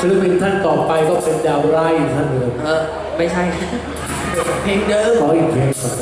ศิลปินท่านต่อไปก็เป็นดาวร้ายท่านเนึ่งอะไม่ใช่ เพลงเดิมขออีกเพลงก่อ